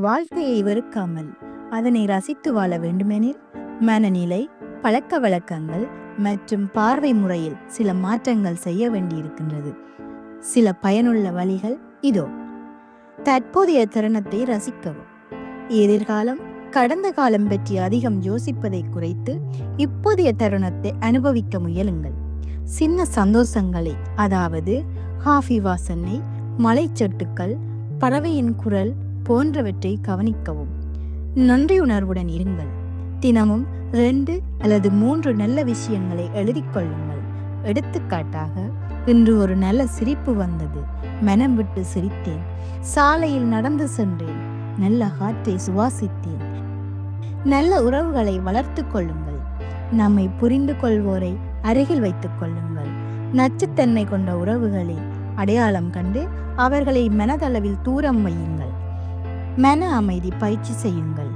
வாழ்க்கையை வெறுக்காமல் அதனை ரசித்து வாழ வேண்டுமெனில் மனநிலை பழக்க வழக்கங்கள் மற்றும் பார்வை முறையில் சில மாற்றங்கள் செய்ய வேண்டியிருக்கின்றது. சில பயனுள்ள வழிகள் இதோ. தற்போதைய தருணத்தை ரசிக்கவும். எதிர்காலம் கடந்த காலம் பற்றி அதிகம் யோசிப்பதை குறைத்து இப்போதைய தருணத்தை அனுபவிக்க முயலுங்கள். சின்ன சந்தோஷங்களை அதாவது காஃபி வாசனை மலைச்சொட்டுக்கள் பறவையின் குரல் போன்றவற்றை கவனிக்கவும். நன்றியுணர்வுடன் இருங்கள். தினமும் ரெண்டு அல்லது மூன்று நல்ல விஷயங்களை எழுதிக்கொள்ளுங்கள் எடுத்துக்காட்டாக இன்று ஒரு நல்ல சிரிப்பு வந்தது. மனம் விட்டு சிரித்தேன். சாலையில் நடந்து சென்றேன். நல்ல காற்றை சுவாசித்தேன். நல்ல உறவுகளை வளர்த்து கொள்ளுங்கள். நம்மை புரிந்து கொள்வோரை அருகில் வைத்துக் கொள்ளுங்கள். நச்சுத்தன்மை கொண்ட உறவுகளை அடையாளம் கண்டு அவர்களை மனதளவில் தூரம் வையுங்கள். மன அமைதி பயிற்சி செய்யுங்கள்.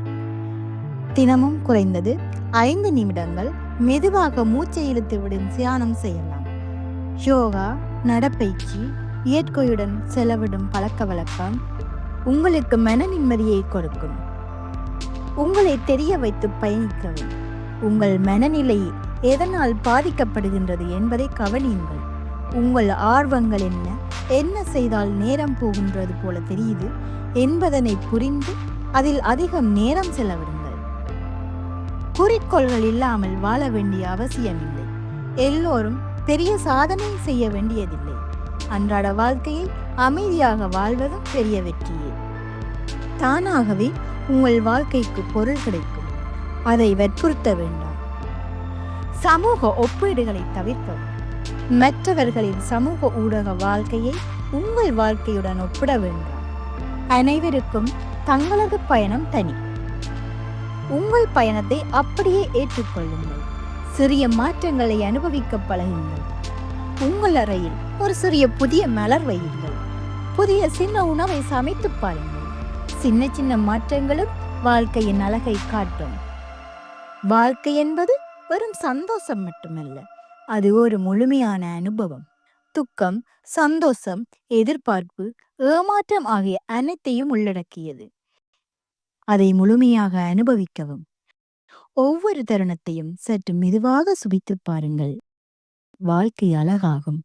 தினமும் குறைந்தது ஐந்து நிமிடங்கள் மெதுவாக மூச்சை இழுத்து விடும் தியானம் செய்யலாம். யோகா நடப்பயிற்சி இயற்கையுடன் செலவிடும் பழக்க வழக்கம் உங்களுக்கு மன நிம்மதியை கொடுக்கும். உங்களை தெரிய வைத்து பயணிக்கவும். உங்கள் மனநிலை எதனால் பாதிக்கப்படுகின்றது என்பதை கவனியுங்கள். உங்கள் ஆர்வங்கள் என்ன? என்ன செய்தால் நேரம் போகின்றது போல தெரியுது? என்பதனை புரிந்து அதில் அதிகம் நேரம் செலவிடுங்கள். குறிக்கோள்கள் இல்லாமல் வாழ வேண்டிய அவசியமில்லை. எல்லோரும் பெரிய சாதனை செய்ய வேண்டியதில்லை. அன்றாட வாழ்க்கையை அமைதியாக வாழ்வதும் பெரிய வெற்றியே. தானாகவே உங்கள் வாழ்க்கைக்கு பொருள் கிடைக்கும். அதை வற்புறுத்த வேண்டாம். சமூக ஒப்பீடுகளை தவிர்க்கவும். மற்றவர்களின் சமூக ஊடக வாழ்க்கையை உங்கள் வாழ்க்கையுடன் ஒப்பிட வேண்டும். அனைவருக்கும் தங்களது பயணம் தனி. உங்கள் பயணத்தை அப்படியே ஏற்றுக்கொள்ளுங்கள். சிறிய மாற்றங்களை அனுபவிக்க பழகுங்கள். உங்கள் அறையில் ஒரு சிறிய புதிய மலர் வையுங்கள். புதிய சின்ன உணவை சமைத்து பாருங்கள். சின்ன சின்ன மாற்றங்களும் வாழ்க்கையின் அழகை காட்டும். வாழ்க்கை என்பது வெறும் சந்தோஷம் மட்டுமல்ல. அது ஒரு முழுமையான அனுபவம். துக்கம் சந்தோஷம் எதிர்பார்ப்பு ஏமாற்றம் ஆகிய அனைத்தையும் உள்ளடக்கியது. அதை முழுமையாக அனுபவிக்கவும். ஒவ்வொரு தருணத்தையும் சற்று மெதுவாக சுபித்து பாருங்கள். வாழ்க்கை அழகாகும்.